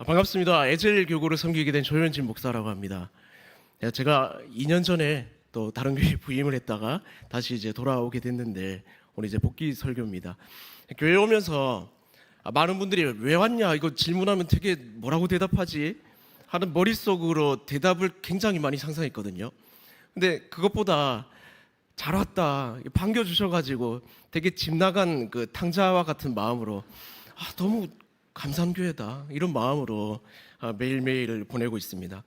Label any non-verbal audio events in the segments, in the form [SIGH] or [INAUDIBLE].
아, 반갑습니다. 에젤 교구를 섬기게 된 조현진 목사라고 합니다. 네, 제가 2년 전에 또 다른 교회 [LAUGHS] 부임을 했다가 다시 이제 돌아오게 됐는데 오늘 이제 복귀 설교입니다. 교회 오면서 아, 많은 분들이 왜 왔냐 이거 질문하면 되게 뭐라고 대답하지 하는 머릿속으로 대답을 굉장히 많이 상상했거든요. 근데 그것보다 잘 왔다 반겨 주셔가지고 되게 집 나간 그 탕자와 같은 마음으로 아 너무 감사한 교회다 이런 마음으로 아, 매일매일 보내고 있습니다.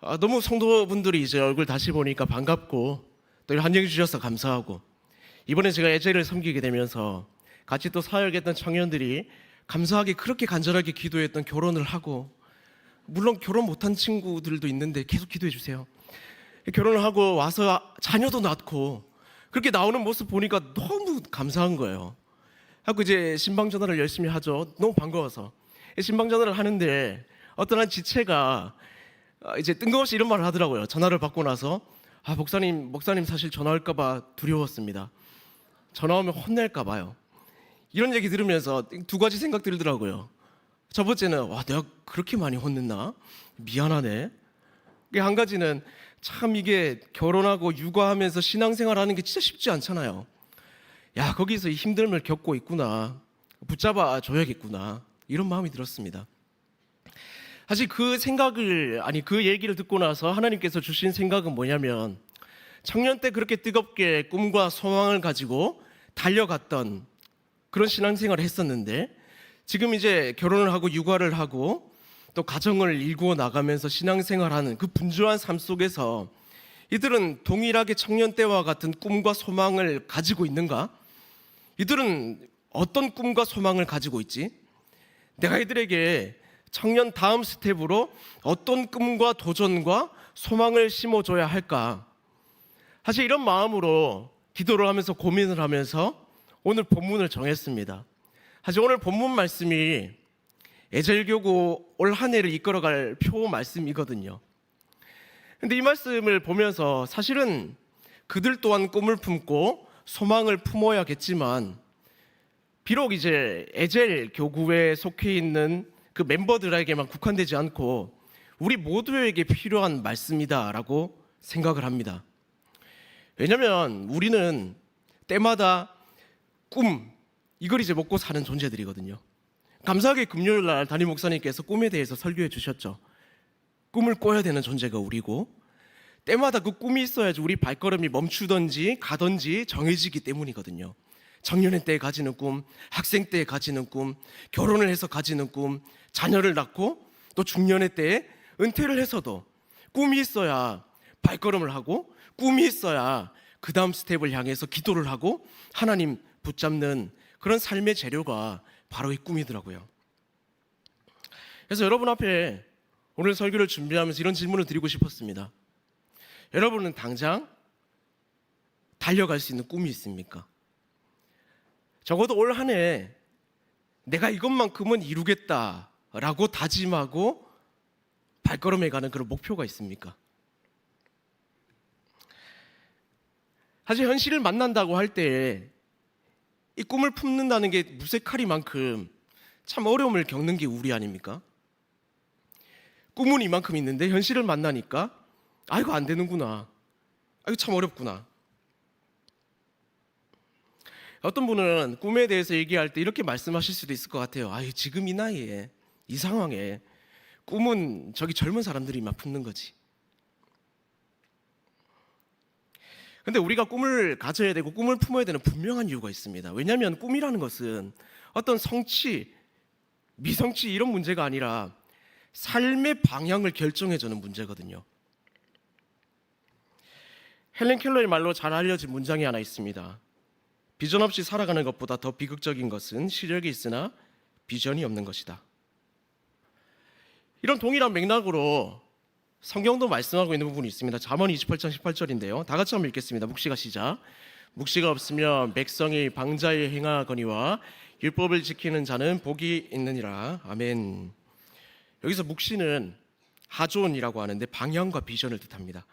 아, 너무 성도분들이 이제 얼굴 다시 보니까 반갑고 또 환영해 주셔서 감사하고 이번에 제가 예제를 섬기게 되면서 같이 또 사역했던 청년들이 감사하게 그렇게 간절하게 기도했던 결혼을 하고 물론 결혼 못한 친구들도 있는데 계속 기도해 주세요. 결혼을 하고 와서 자녀도 낳고 그렇게 나오는 모습 보니까 너무 감사한 거예요. 하고 이제 신방 전화를 열심히 하죠. 너무 반가워서 신방 전화를 하는데 어떤 한 지체가 아, 이제 뜬금없이 이런 말을 하더라고요. 전화를 받고 나서 아 목사님 목사님 사실 전화 올까봐 두려웠습니다. 전화 오면 혼낼까 봐요. 이런 얘기 들으면서 두 가지 생각 들더라고요. 첫 번째는 와 내가 그렇게 많이 혼냈나 미안하네. 한 가지는 참 이게 결혼하고 육아하면서 신앙생활하는 게 진짜 쉽지 않잖아요. 야 거기서 이 힘듦을 겪고 있구나 붙잡아 줘야겠구나 이런 마음이 들었습니다. 사실 그 생각을 아니 그 얘기를 듣고 나서 하나님께서 주신 생각은 뭐냐면 청년 때 그렇게 뜨겁게 꿈과 소망을 가지고 달려갔던 그런 신앙생활을 했었는데 지금 이제 결혼을 하고 육아를 하고 또 가정을 일구어 나가면서 신앙생활하는 그 분주한 삶 속에서 이들은 동일하게 청년 때와 같은 꿈과 소망을 가지고 있는가? 이들은 어떤 꿈과 소망을 가지고 있지? 내가 이들에게 청년 다음 스텝으로 어떤 꿈과 도전과 소망을 심어줘야 할까? 사실 이런 마음으로 기도를 하면서 고민을 하면서 오늘 본문을 정했습니다. 사실 오늘 본문 말씀이 에젤교구 올 한 해를 이끌어갈 표 말씀이거든요. 근데 이 말씀을 보면서 사실은 그들 또한 꿈을 품고 소망을 품어야겠지만 비록 이제 에젤 교구에 속해 있는 그 멤버들에게만 국한되지 않고 우리 모두에게 필요한 말씀이다라고 생각을 합니다. 왜냐면 우리는 때마다 꿈 이걸 이제 먹고 사는 존재들이거든요. 감사하게 금요일 날 담임 목사님께서 꿈에 대해서 설교해 주셨죠. 꿈을 꿔야 되는 존재가 우리고 때마다 그 꿈이 있어야지 우리 발걸음이 멈추던지 가던지 정해지기 때문이거든요. 청년의 때에 가지는 꿈, 학생 때에 가지는 꿈, 결혼을 해서 가지는 꿈, 자녀를 낳고 또 중년의 때에 은퇴를 해서도 꿈이 있어야 발걸음을 하고 꿈이 있어야 그 다음 스텝을 향해서 기도를 하고 하나님 붙잡는 그런 삶의 재료가 바로 이 꿈이더라고요. 그래서 여러분 앞에 오늘 설교를 준비하면서 이런 질문을 드리고 싶었습니다. 여러분은 당장 달려갈 수 있는 꿈이 있습니까? 적어도 올 한 해 내가 이것만큼은 이루겠다라고 다짐하고 발걸음해 가는 그런 목표가 있습니까? 사실 현실을 만난다고 할 때 이 꿈을 품는다는 게 무색하리만큼 참 어려움을 겪는 게 우리 아닙니까? 꿈은 이만큼 있는데 현실을 만나니까 아 이거 안 되는구나. 아 이거 참 어렵구나. 어떤 분은 꿈에 대해서 얘기할 때 이렇게 말씀하실 수도 있을 것 같아요. 아 지금 이 나이에 이 상황에 꿈은 저기 젊은 사람들이만 품는 거지. 근데 우리가 꿈을 가져야 되고 꿈을 품어야 되는 분명한 이유가 있습니다. 왜냐하면 꿈이라는 것은 어떤 성취, 미성취 이런 문제가 아니라 삶의 방향을 결정해주는 문제거든요. 헬렌 켈러의 말로 잘 알려진 문장이 하나 있습니다. 비전 없이 살아가는 것보다 더 비극적인 것은 시력이 있으나 비전이 없는 것이다. 이런 동일한 맥락으로 성경도 말씀하고 있는 부분이 있습니다. 잠언 28장 18절인데요. 다 같이 한번 읽겠습니다. 묵시가 시작. 묵시가 없으면 백성이 방자에 행하거니와 율법을 지키는 자는 복이 있느니라. 아멘. 여기서 묵시는 하존이라고 하는데 방향과 비전을 뜻합니다.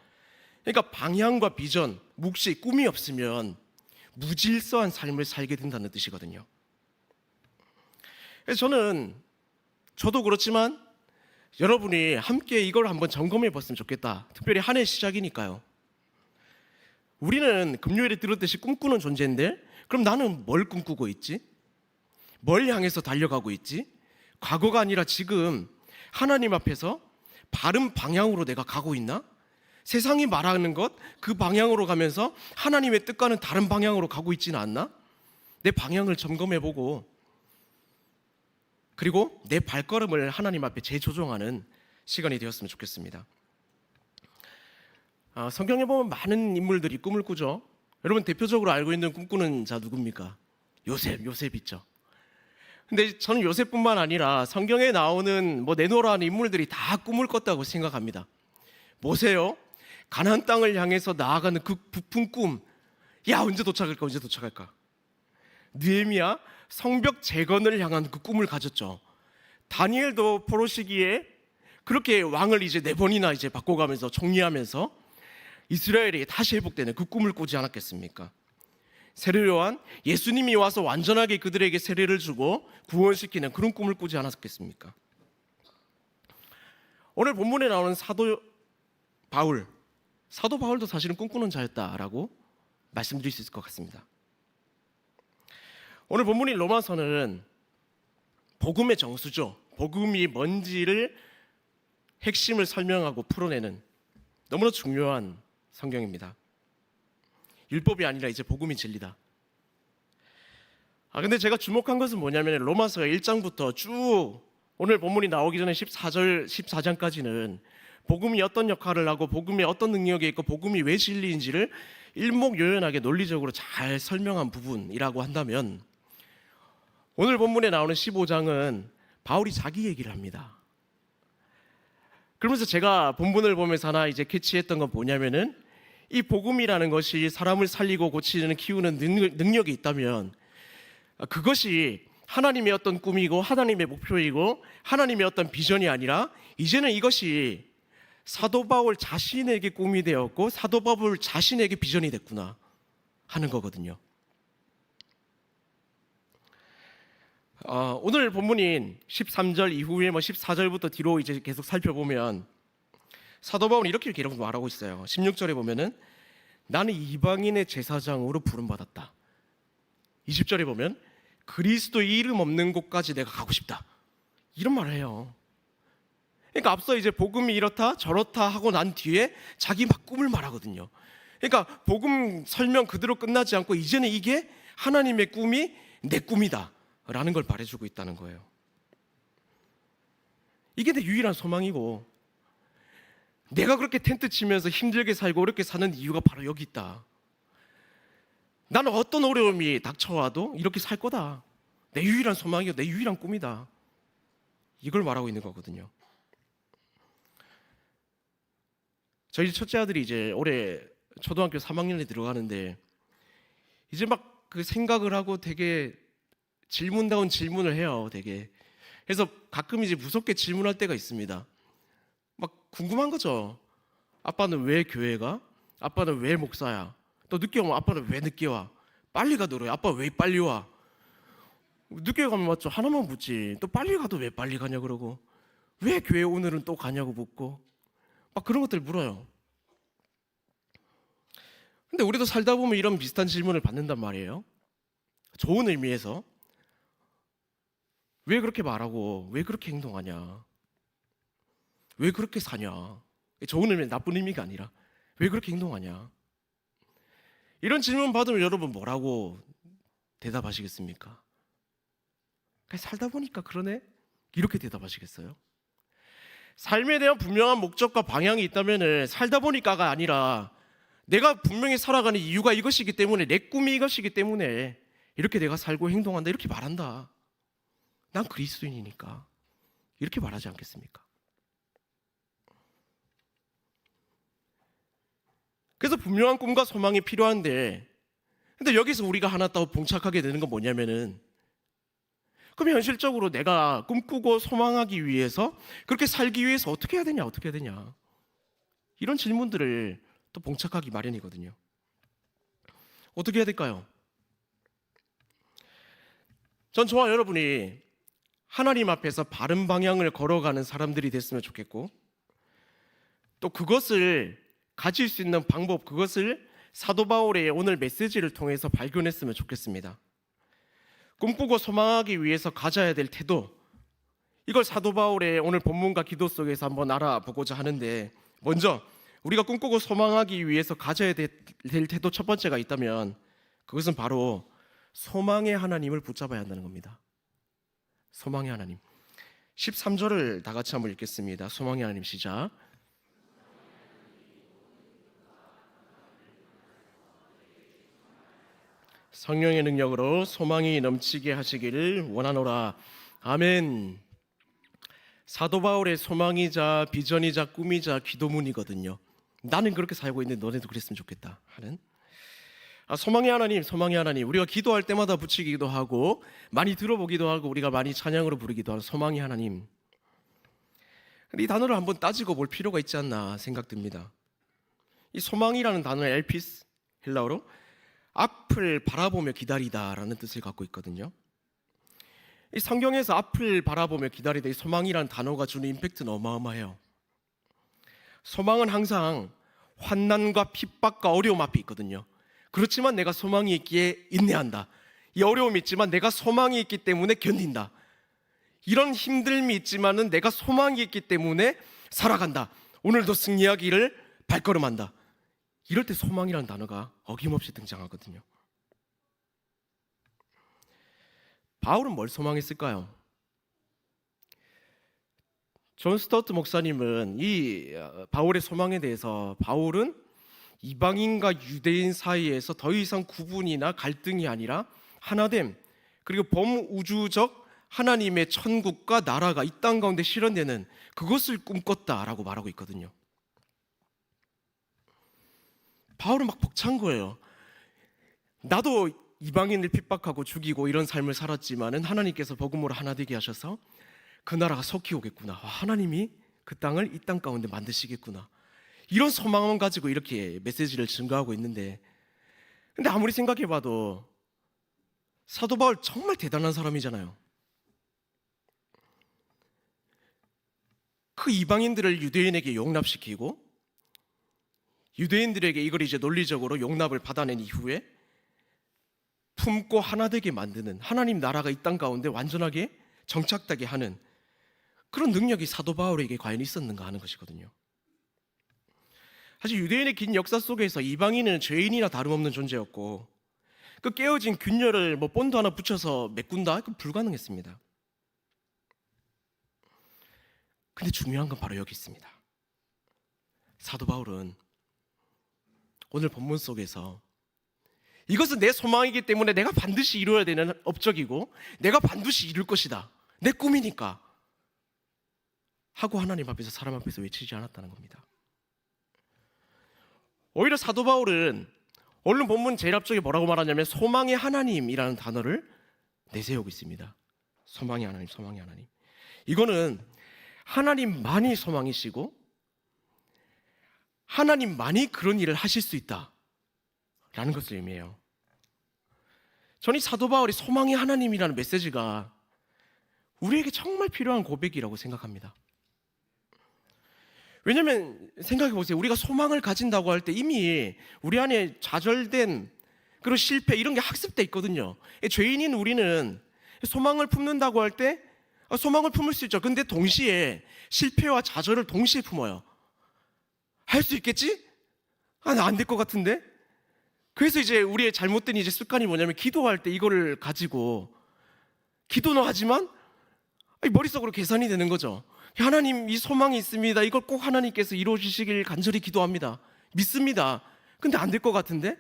그러니까 방향과 비전, 묵시, 꿈이 없으면 무질서한 삶을 살게 된다는 뜻이거든요. 그래서 저는 저도 그렇지만 여러분이 함께 이걸 한번 점검해 봤으면 좋겠다. 특별히 한 해 시작이니까요. 우리는 금요일에 들었듯이 꿈꾸는 존재인데 그럼 나는 뭘 꿈꾸고 있지? 뭘 향해서 달려가고 있지? 과거가 아니라 지금 하나님 앞에서 바른 방향으로 내가 가고 있나? 세상이 말하는 것 그 방향으로 가면서 하나님의 뜻과는 다른 방향으로 가고 있지는 않나? 내 방향을 점검해 보고 그리고 내 발걸음을 하나님 앞에 재조정하는 시간이 되었으면 좋겠습니다. 아, 성경에 보면 많은 인물들이 꿈을 꾸죠. 여러분 대표적으로 알고 있는 꿈꾸는 자 누굽니까? 요셉, 요셉 있죠. 근데 저는 요셉뿐만 아니라 성경에 나오는 뭐 내노라는 인물들이 다 꿈을 꿨다고 생각합니다. 모세요. 가나안 땅을 향해서 나아가는 그 부푼 꿈. 야 언제 도착할까? 언제 도착할까? 느헤미야 성벽 재건을 향한 그 꿈을 가졌죠. 다니엘도 포로 시기에 그렇게 왕을 이제 네 번이나 이제 바꿔가면서 정리하면서 이스라엘이 다시 회복되는 그 꿈을 꾸지 않았겠습니까? 세례 요한 예수님이 와서 완전하게 그들에게 세례를 주고 구원시키는 그런 꿈을 꾸지 않았겠습니까? 오늘 본문에 나오는 사도 바울 사도 바울도 사실은 꿈꾸는 자였다라고 말씀드릴 수 있을 것 같습니다. 오늘 본문인 로마서는 복음의 정수죠. 복음이 뭔지를 핵심을 설명하고 풀어내는 너무나 중요한 성경입니다. 율법이 아니라 이제 복음이 진리다. 아 근데 제가 주목한 것은 뭐냐면 로마서가 1장부터 쭉 오늘 본문이 나오기 전에 14절 14장까지는 복음이 어떤 역할을 하고 복음이 어떤 능력이 있고 복음이 왜 진리인지를 일목요연하게 논리적으로 잘 설명한 부분이라고 한다면 오늘 본문에 나오는 15장은 바울이 자기 얘기를 합니다. 그러면서 제가 본문을 보면서 하나 이제 캐치했던 건 뭐냐면은 이 복음이라는 것이 사람을 살리고 고치는 키우는 능- 능력이 있다면 그것이 하나님의 어떤 꿈이고 하나님의 목표이고 하나님의 어떤 비전이 아니라 이제는 이것이 사도 바울 자신에게 꿈이 되었고 사도 바울 자신에게 비전이 됐구나 하는 거거든요. 어, 오늘 본문인 13절 이후에 뭐 14절부터 뒤로 이제 계속 살펴보면 사도 바울은 이렇게 계속 말하고 있어요. 16절에 보면은 나는 이방인의 제사장으로 부름 받았다. 20절에 보면 그리스도의 이름 없는 곳까지 내가 가고 싶다. 이런 말을 해요. 그러니까 앞서 이제 복음이 이렇다 저렇다 하고 난 뒤에 자기 막 꿈을 말하거든요. 그러니까 복음 설명 그대로 끝나지 않고 이제는 이게 하나님의 꿈이 내 꿈이다라는 걸 말해주고 있다는 거예요. 이게 내 유일한 소망이고 내가 그렇게 텐트 치면서 힘들게 살고 어렵게 사는 이유가 바로 여기 있다. 나는 어떤 어려움이 닥쳐와도 이렇게 살 거다. 내 유일한 소망이고 내 유일한 꿈이다. 이걸 말하고 있는 거거든요. 저희 첫째 아들이 이제 올해 초등학교 3학년에 들어가는데 이제 막 그 생각을 하고 되게 질문다운 질문을 해요. 되게 그래서 가끔 이제 무섭게 질문할 때가 있습니다. 막 궁금한 거죠. 아빠는 왜 교회가? 아빠는 왜 목사야? 또 늦게 오면 아빠는 왜 늦게 와? 빨리 가도록 아빠 왜 빨리 와? 늦게 가면 맞죠. 하나만 묻지. 또 빨리 가도 왜 빨리 가냐 그러고 왜 교회 오늘은 또 가냐고 묻고 막 그런 것들 물어요. 근데 우리도 살다 보면 이런 비슷한 질문을 받는단 말이에요. 좋은 의미에서 왜 그렇게 말하고 왜 그렇게 행동하냐? 왜 그렇게 사냐? 좋은 의미, 나쁜 의미가 아니라 왜 그렇게 행동하냐? 이런 질문 받으면 여러분 뭐라고 대답하시겠습니까? 살다 보니까 그러네? 이렇게 대답하시겠어요? 삶에 대한 분명한 목적과 방향이 있다면 살다 보니까가 아니라 내가 분명히 살아가는 이유가 이것이기 때문에 내 꿈이 이것이기 때문에 이렇게 내가 살고 행동한다 이렇게 말한다. 난 그리스도인이니까 이렇게 말하지 않겠습니까? 그래서 분명한 꿈과 소망이 필요한데 근데 여기서 우리가 하나 더 봉착하게 되는 건 뭐냐면은 그럼 현실적으로 내가 꿈꾸고 소망하기 위해서 그렇게 살기 위해서 어떻게 해야 되냐 어떻게 해야 되냐 이런 질문들을 또 봉착하기 마련이거든요 어떻게 해야 될까요? 전 저와 여러분이 하나님 앞에서 바른 방향을 걸어가는 사람들이 됐으면 좋겠고 또 그것을 가질 수 있는 방법 그것을 사도 바울의 오늘 메시지를 통해서 발견했으면 좋겠습니다. 꿈꾸고 소망하기 위해서 가져야 될 태도 이걸 사도 바울의 오늘 본문과 기도 속에서 한번 알아보고자 하는데 먼저 우리가 꿈꾸고 소망하기 위해서 가져야 될 태도 첫 번째가 있다면 그것은 바로 소망의 하나님을 붙잡아야 한다는 겁니다. 소망의 하나님. 13절을 다 같이 한번 읽겠습니다. 소망의 하나님 시작. 성령의 능력으로 소망이 넘치게 하시기를 원하노라. 아멘. 사도 바울의 소망이자 비전이자 꿈이자 기도문이거든요. 나는 그렇게 살고 있는데 너네도 그랬으면 좋겠다 하는. 아, 소망의 하나님, 소망의 하나님. 우리가 기도할 때마다 붙이기도 하고 많이 들어보기도 하고 우리가 많이 찬양으로 부르기도 하는 소망의 하나님. 이 단어를 한번 따지고 볼 필요가 있지 않나 생각됩니다. 이 소망이라는 단어는 엘피스 헬라어로 앞을 바라보며 기다리다라는 뜻을 갖고 있거든요. 이 성경에서 앞을 바라보며 기다리다 이 소망이라는 단어가 주는 임팩트는 어마어마해요. 소망은 항상 환난과 핍박과 어려움 앞에 있거든요. 그렇지만 내가 소망이 있기에 인내한다. 이 어려움이 있지만 내가 소망이 있기 때문에 견딘다. 이런 힘듦이 있지만은 내가 소망이 있기 때문에 살아간다. 오늘도 승리하기를 발걸음한다. 이럴 때 소망이라는 단어가 어김없이 등장하거든요. 바울은 뭘 소망했을까요? 존 스토트 목사님은 이 어, 바울의 소망에 대해서 바울은 이방인과 유대인 사이에서 더 이상 구분이나 갈등이 아니라 하나됨 그리고 범우주적 하나님의 천국과 나라가 이 땅 가운데 실현되는 그것을 꿈꿨다라고 말하고 있거든요. 바울은 막 벅찬 거예요. 나도 이방인을 핍박하고 죽이고 이런 삶을 살았지만은 하나님께서 복음으로 하나 되게 하셔서 그 나라가 속히 오겠구나. 아, 하나님이 그 땅을 이 땅 가운데 만드시겠구나. 이런 소망을 가지고 이렇게 메시지를 증거하고 있는데 근데 아무리 생각해 봐도 사도 바울 정말 대단한 사람이잖아요. 그 이방인들을 유대인에게 용납시키고 유대인들에게 이걸 이제 논리적으로 용납을 받아낸 이후에 품고 하나 되게 만드는 하나님 나라가 이 땅 가운데 완전하게 정착되게 하는 그런 능력이 사도 바울에게 과연 있었는가 하는 것이거든요. 사실 유대인의 긴 역사 속에서 이방인은 죄인이나 다름없는 존재였고 그 깨어진 균열을 뭐 본드 하나 붙여서 메꾼다? 그 불가능했습니다. 근데 중요한 건 바로 여기 있습니다. 사도 바울은 오늘 본문 속에서 이것은 내 소망이기 때문에 내가 반드시 이루어야 되는 업적이고 내가 반드시 이룰 것이다. 내 꿈이니까. 하고 하나님 앞에서 사람 앞에서 외치지 않았다는 겁니다. 오히려 사도 바울은 오늘 본문 제일 앞쪽에 뭐라고 말하냐면 소망의 하나님이라는 단어를 내세우고 있습니다. 소망의 하나님, 소망의 하나님. 이거는 하나님만이 소망이시고 하나님만이 그런 일을 하실 수 있다. 라는 것을 의미해요. 저는 이 사도 바울이 소망의 하나님이라는 메시지가 우리에게 정말 필요한 고백이라고 생각합니다. 왜냐하면 생각해 보세요. 우리가 소망을 가진다고 할 때 이미 우리 안에 좌절된 그리고 실패 이런 게 학습돼 있거든요. 죄인인 우리는 소망을 품는다고 할 때 소망을 품을 수 있죠. 근데 동시에 실패와 좌절을 동시에 품어요. 할 수 있겠지? 아, 나안될 것 같은데? 그래서 이제 우리의 잘못된 이제 습관이 뭐냐면 기도할 때 이거를 가지고 기도는 하지만 머릿속으로 계산이 되는 거죠. 하나님 이 소망이 있습니다. 이걸 꼭 하나님께서 이루어 주시길 간절히 기도합니다. 믿습니다. 근데 안 될 것 같은데?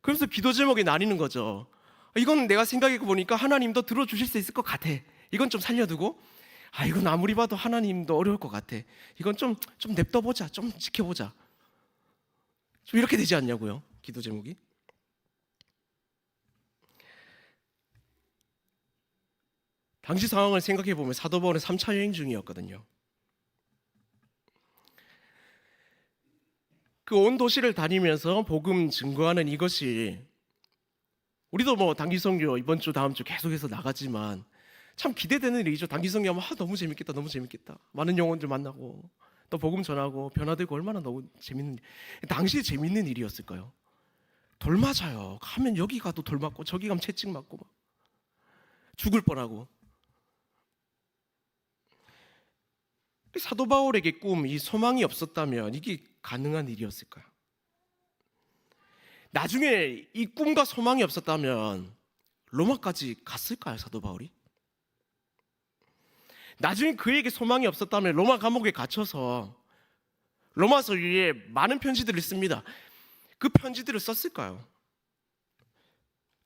그래서 기도 제목이 나뉘는 거죠. 이건 내가 생각해 보니까 하나님도 들어주실 수 있을 것 같아. 이건 좀 살려두고, 아, 이건 아무리 봐도 하나님도 어려울 것 같아. 이건 좀, 좀 냅둬 보자. 좀 지켜보자. 좀 이렇게 되지 않냐고요. 기도 제목이. 당시 상황을 생각해 보면 사도 바울은 3차 여행 중이었거든요. 그 온 도시를 다니면서 복음 증거하는 이것이 우리도 뭐 단기 선교 이번 주 다음 주 계속해서 나가지만 참 기대되는 일이죠. 단기 성경 하면 아, 너무 재밌겠다, 너무 재밌겠다. 많은 영혼들 만나고 또 복음 전하고 변화되고 얼마나 너무 재밌는 일. 당시에 재밌는 일이었을까요? 돌 맞아요. 가면 여기 가도 돌 맞고 저기 가면 채찍 맞고 막 죽을 뻔하고. 사도 바울에게 꿈, 이 소망이 없었다면 이게 가능한 일이었을까요? 나중에 이 꿈과 소망이 없었다면 로마까지 갔을까요, 사도 바울이? 나중에 그에게 소망이 없었다면 로마 감옥에 갇혀서 로마서 위에 많은 편지들을 씁니다. 그 편지들을 썼을까요?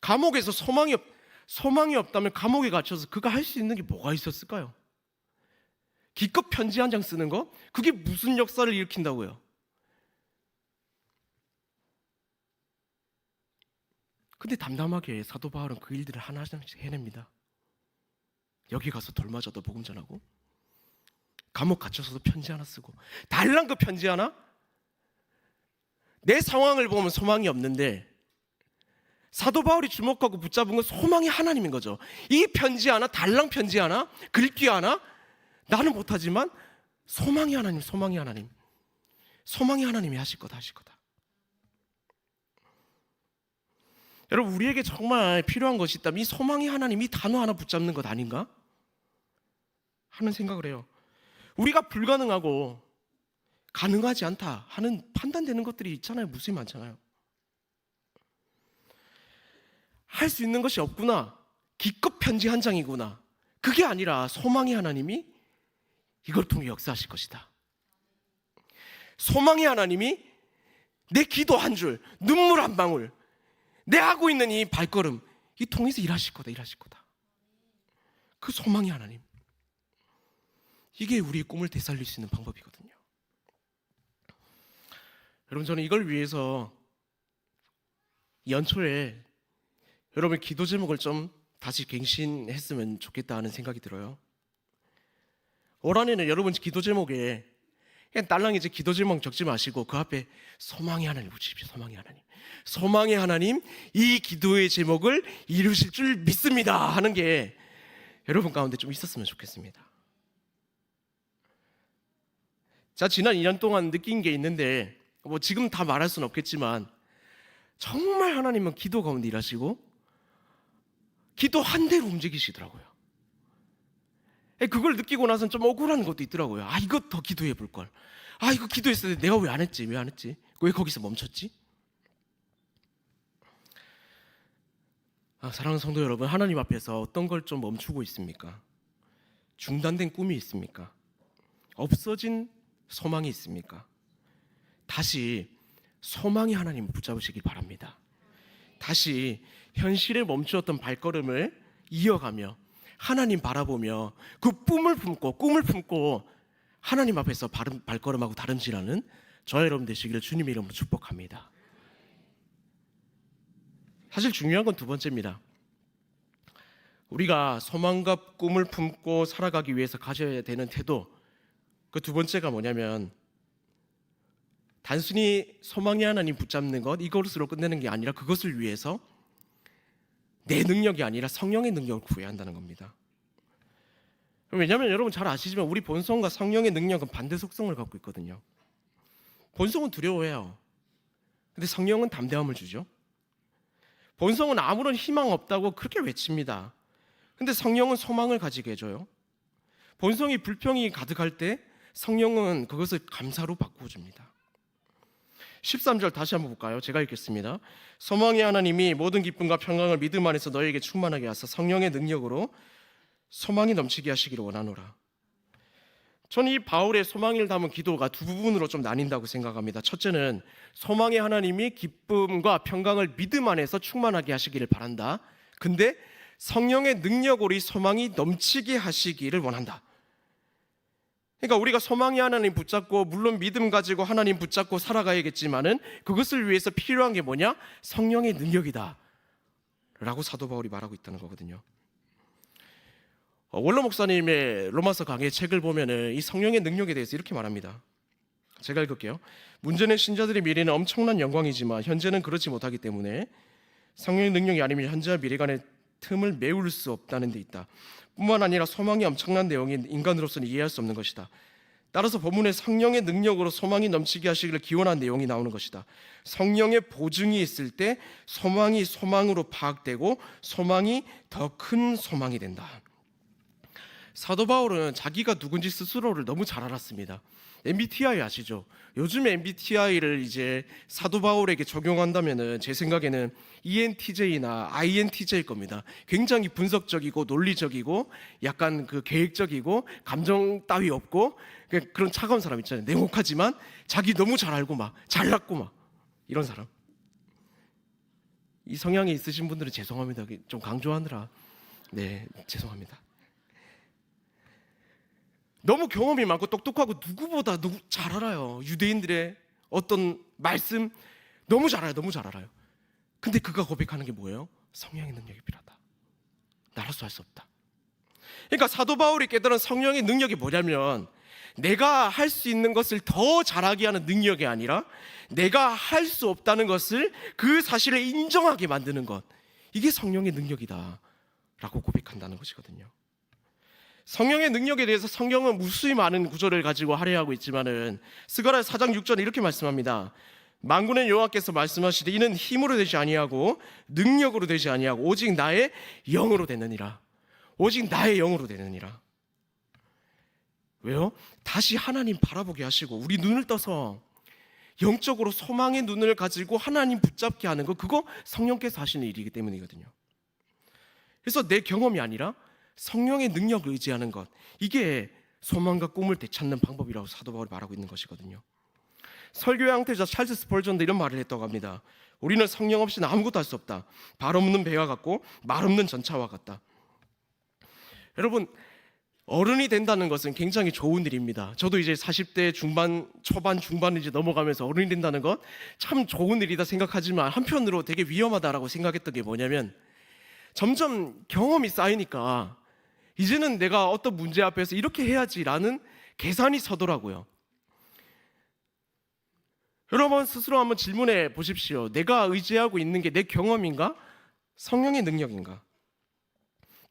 감옥에서 소망이 없, 소망이 없다면 감옥에 갇혀서 그가 할 수 있는 게 뭐가 있었을까요? 기껏 편지 한 장 쓰는 거? 그게 무슨 역사를 일으킨다고요? 근데 담담하게 사도 바울은 그 일들을 하나씩 해냅니다. 여기 가서 돌 맞아도 복음 전하고 감옥 갇혀서도 편지 하나 쓰고 달랑 그 편지 하나 내 상황을 보면 소망이 없는데 사도 바울이 주목하고 붙잡은 건 소망이 하나님인 거죠. 이 편지 하나 달랑 편지 하나 글귀 하나 나는 못하지만 소망이 하나님 소망이 하나님 소망이 하나님이 하실 거다 하실 거다. 여러분 우리에게 정말 필요한 것이 있다면 이 소망이 하나님 이 단어 하나 붙잡는 것 아닌가 하는 생각을 해요. 우리가 불가능하고 가능하지 않다 하는 판단되는 것들이 있잖아요. 무수히 많잖아요. 할 수 있는 것이 없구나. 기껏 편지 한 장이구나. 그게 아니라 소망의 하나님이 이걸 통해 역사하실 것이다. 소망의 하나님이 내 기도 한 줄, 눈물 한 방울, 내 하고 있는 이 발걸음, 이 통해서 일하실 거다, 일하실 거다. 그 소망의 하나님. 이게 우리의 꿈을 되살릴 수 있는 방법이거든요. 여러분 저는 이걸 위해서 연초에 여러분 기도 제목을 좀 다시 갱신했으면 좋겠다 하는 생각이 들어요. 올 한해는 여러분 기도 제목에 그냥 딸랑 이제 기도 제목 적지 마시고 그 앞에 소망의 하나님 붙이십시오. 소망의 하나님. 소망의 하나님 이 기도의 제목을 이루실 줄 믿습니다 하는 게 여러분 가운데 좀 있었으면 좋겠습니다. 자 지난 2년 동안 느낀 게 있는데 뭐 지금 다 말할 수는 없겠지만 정말 하나님은 기도 가운데 일하시고 기도 한 대로 움직이시더라고요. 에, 그걸 느끼고 나서는 좀 억울한 것도 있더라고요. 아 이거 더 기도해 볼 걸. 아 이거 기도했을 때 내가 왜 안 했지? 왜 안 했지? 왜 거기서 멈췄지? 아, 사랑하는 성도 여러분, 하나님 앞에서 어떤 걸 좀 멈추고 있습니까? 중단된 꿈이 있습니까? 없어진 소망이 있습니까? 다시 소망이 하나님 붙잡으시길 바랍니다. 다시 현실에 멈추었던 발걸음을 이어가며 하나님 바라보며 그 꿈을 품고 꿈을 품고 하나님 앞에서 발음, 발걸음하고 다름질하는 저와 여러분 되시기를 주님의 이름으로 축복합니다. 사실 중요한 건 두 번째입니다. 우리가 소망과 꿈을 품고 살아가기 위해서 가져야 되는 태도 그 두 번째가 뭐냐면 단순히 소망의 하나님 붙잡는 것 이것으로 끝내는 게 아니라 그것을 위해서 내 능력이 아니라 성령의 능력을 구해야 한다는 겁니다. 왜냐하면 여러분 잘 아시지만 우리 본성과 성령의 능력은 반대 속성을 갖고 있거든요. 본성은 두려워해요. 근데 성령은 담대함을 주죠. 본성은 아무런 희망 없다고 그렇게 외칩니다. 근데 성령은 소망을 가지게 해줘요. 본성이 불평이 가득할 때 성령은 그것을 감사로 바꾸어 줍니다. 13절 다시 한번 볼까요? 제가 읽겠습니다. 소망의 하나님이 모든 기쁨과 평강을 믿음 안에서 너에게 충만하게 하사 성령의 능력으로 소망이 넘치게 하시기를 원하노라. 저는 이 바울의 소망을 담은 기도가 두 부분으로 좀 나뉜다고 생각합니다. 첫째는 소망의 하나님이 기쁨과 평강을 믿음 안에서 충만하게 하시기를 바란다. 근데 성령의 능력으로 이 소망이 넘치게 하시기를 원한다. 그러니까 우리가 소망이 하나님 붙잡고 물론 믿음 가지고 하나님 붙잡고 살아가야겠지만은 그것을 위해서 필요한 게 뭐냐? 성령의 능력이다. 라고 사도 바울이 말하고 있다는 거거든요. 어, 원로 목사님의 로마서 강의 책을 보면은 이 성령의 능력에 대해서 이렇게 말합니다. 제가 읽을게요. 문제는 신자들의 미래는 엄청난 영광이지만 현재는 그렇지 못하기 때문에 성령의 능력이 아니면 현재와 미래 간의 틈을 메울 수 없다는 데 있다. 뿐만 아니라 소망이 엄청난 내용인 인간으로서는 이해할 수 없는 것이다. 따라서 본문에 성령의 능력으로 소망이 넘치게 하시기를 기원한 내용이 나오는 것이다. 성령의 보증이 있을 때 소망이 소망으로 파악되고 소망이 더 큰 소망이 된다. 사도 바울은 자기가 누군지 스스로를 너무 잘 알았습니다. MBTI 아시죠? 요즘 MBTI를 이제 사도 바울에게 적용한다면은 제 생각에는 ENTJ나 INTJ일 겁니다. 굉장히 분석적이고 논리적이고 약간 그 계획적이고 감정 따위 없고 그- 그런 차가운 사람 있잖아요. 냉혹하지만 자기 너무 잘 알고 막 잘났고 막 이런 사람. 이 성향이 있으신 분들은 죄송합니다. 좀 강조하느라 네 죄송합니다. 너무 경험이 많고 똑똑하고 누구보다 누구 잘 알아요. 유대인들의 어떤 말씀 너무 잘 알아요. 너무 잘 알아요. 근데 그가 고백하는 게 뭐예요? 성령의 능력이 필요하다. 나로서 할 수 없다. 그러니까 사도 바울이 깨달은 성령의 능력이 뭐냐면 내가 할 수 있는 것을 더 잘하게 하는 능력이 아니라 내가 할 수 없다는 것을 그 사실을 인정하게 만드는 것. 이게 성령의 능력이다. 라고 고백한다는 것이거든요. 성령의 능력에 대해서 성경은 무수히 많은 구절을 가지고 할애하고 있지만은 스가랴 4장 6절에 이렇게 말씀합니다. 만군의 여호와께서 말씀하시되 이는 힘으로 되지 아니하고 능력으로 되지 아니하고 오직 나의 영으로 되느니라. 오직 나의 영으로 되느니라. 왜요? 다시 하나님 바라보게 하시고 우리 눈을 떠서 영적으로 소망의 눈을 가지고 하나님 붙잡게 하는 거 그거 성령께서 하시는 일이기 때문이거든요. 그래서 내 경험이 아니라 성령의 능력을 의지하는 것 이게 소망과 꿈을 되찾는 방법이라고 사도 바울이 말하고 있는 것이거든요. 설교의 항태자 찰스 스펄전도 이런 말을 했다고 합니다. 우리는 성령 없이는 아무것도 할 수 없다. 발 없는 배와 같고 말 없는 전차와 같다. 여러분 어른이 된다는 것은 굉장히 좋은 일입니다. 저도 이제 40대 중반, 초반, 중반 이제 넘어가면서 어른이 된다는 것 참 좋은 일이다 생각하지만 한편으로 되게 위험하다라고 생각했던 게 뭐냐면 점점 경험이 쌓이니까 이제는 내가 어떤 문제 앞에서 이렇게 해야지라는 계산이 서더라고요. 여러분 스스로 한번 질문해 보십시오. 내가 의지하고 있는 게 내 경험인가? 성령의 능력인가?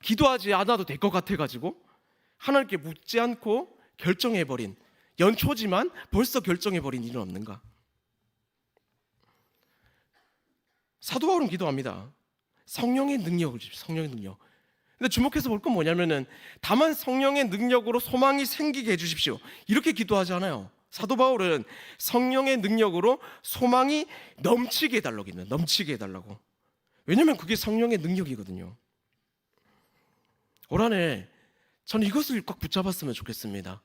기도하지 않아도 될 것 같아가지고 하나님께 묻지 않고 결정해버린 연초지만 벌써 결정해버린 일은 없는가? 사도 바울은 기도합니다. 성령의 능력을. 성령의 능력. 근데 주목해서 볼 건 뭐냐면은 다만 성령의 능력으로 소망이 생기게 해주십시오. 이렇게 기도하지 않아요. 사도 바울은 성령의 능력으로 소망이 넘치게 해달라고 했는 넘치게 해달라고. 왜냐면 그게 성령의 능력이거든요. 올 한해 저는 이것을 꽉 붙잡았으면 좋겠습니다.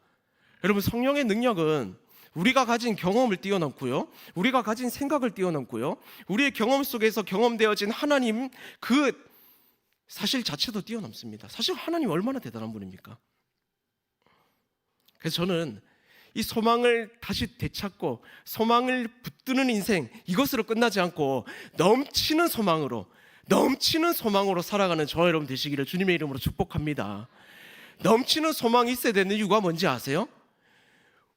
여러분 성령의 능력은 우리가 가진 경험을 뛰어넘고요. 우리가 가진 생각을 뛰어넘고요. 우리의 경험 속에서 경험되어진 하나님 그 사실 자체도 뛰어넘습니다. 사실 하나님 얼마나 대단한 분입니까? 그래서 저는 이 소망을 다시 되찾고 소망을 붙드는 인생 이것으로 끝나지 않고 넘치는 소망으로 넘치는 소망으로 살아가는 저 여러분 되시기를 주님의 이름으로 축복합니다. 넘치는 소망이 있어야 되는 이유가 뭔지 아세요?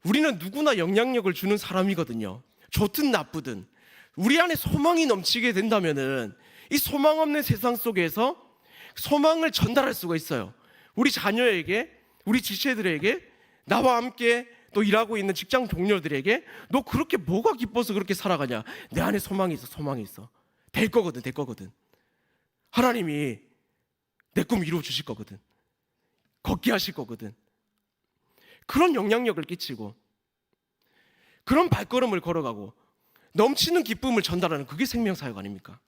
우리는 누구나 영향력을 주는 사람이거든요. 좋든 나쁘든 우리 안에 소망이 넘치게 된다면은 이 소망 없는 세상 속에서 소망을 전달할 수가 있어요. 우리 자녀에게, 우리 지체들에게, 나와 함께 또 일하고 있는 직장 동료들에게 너 그렇게 뭐가 기뻐서 그렇게 살아가냐? 내 안에 소망이 있어, 소망이 있어. 될 거거든, 될 거거든. 하나님이 내 꿈 이루어 주실 거거든. 걷게 하실 거거든. 그런 영향력을 끼치고 그런 발걸음을 걸어가고 넘치는 기쁨을 전달하는 그게 생명사역 아닙니까?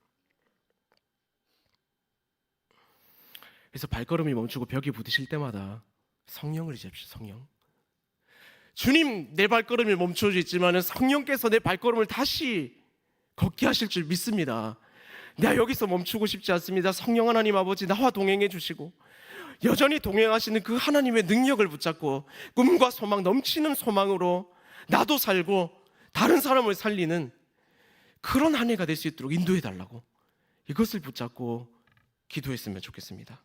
그래서 발걸음이 멈추고 벽이 부딪힐 때마다 성령을 이제십시오 성령. 주님 내 발걸음이 멈춰져 있지만 성령께서 내 발걸음을 다시 걷게 하실 줄 믿습니다. 내가 여기서 멈추고 싶지 않습니다. 성령 하나님 아버지 나와 동행해 주시고 여전히 동행하시는 그 하나님의 능력을 붙잡고 꿈과 소망 넘치는 소망으로 나도 살고 다른 사람을 살리는 그런 한 해가 될 수 있도록 인도해 달라고 이것을 붙잡고 기도했으면 좋겠습니다.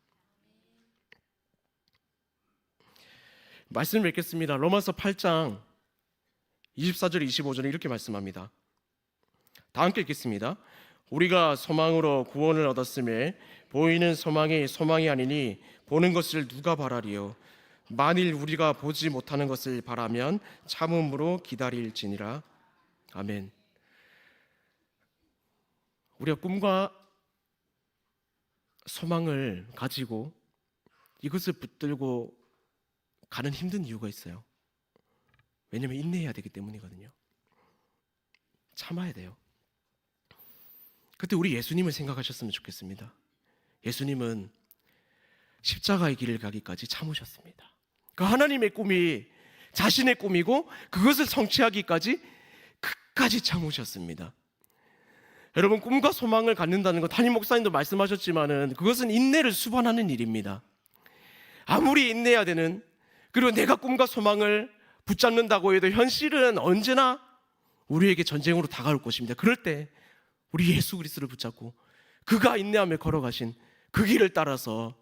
말씀을 맺겠습니다. 로마서 8장 24절 25절에 이렇게 말씀합니다. 다 함께 읽겠습니다. 우리가 소망으로 구원을 얻었음에 보이는 소망이 소망이 아니니 보는 것을 누가 바라리요 만일 우리가 보지 못하는 것을 바라면 참음으로 기다릴지니라 아멘 우리가 꿈과 소망을 가지고 이것을 붙들고 가는 힘든 이유가 있어요. 왜냐면 인내해야 되기 때문이거든요. 참아야 돼요. 그때 우리 예수님을 생각하셨으면 좋겠습니다. 예수님은 십자가의 길을 가기까지 참으셨습니다. 그 하나님의 꿈이 자신의 꿈이고 그것을 성취하기까지 끝까지 참으셨습니다. 여러분 꿈과 소망을 갖는다는 것 담임 목사님도 말씀하셨지만은 그것은 인내를 수반하는 일입니다. 아무리 인내해야 되는 그리고 내가 꿈과 소망을 붙잡는다고 해도 현실은 언제나 우리에게 전쟁으로 다가올 것입니다. 그럴 때 우리 예수 그리스도를 붙잡고 그가 인내하며 걸어가신 그 길을 따라서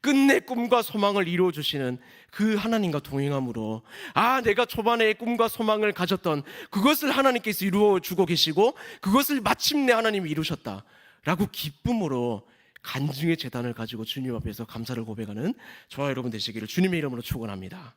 끝내 꿈과 소망을 이루어 주시는 그 하나님과 동행함으로 아 내가 초반에 꿈과 소망을 가졌던 그것을 하나님께서 이루어 주고 계시고 그것을 마침내 하나님이 이루셨다라고 기쁨으로 간증의 재단을 가지고 주님 앞에서 감사를 고백하는 저와 여러분 되시기를 주님의 이름으로 축원합니다.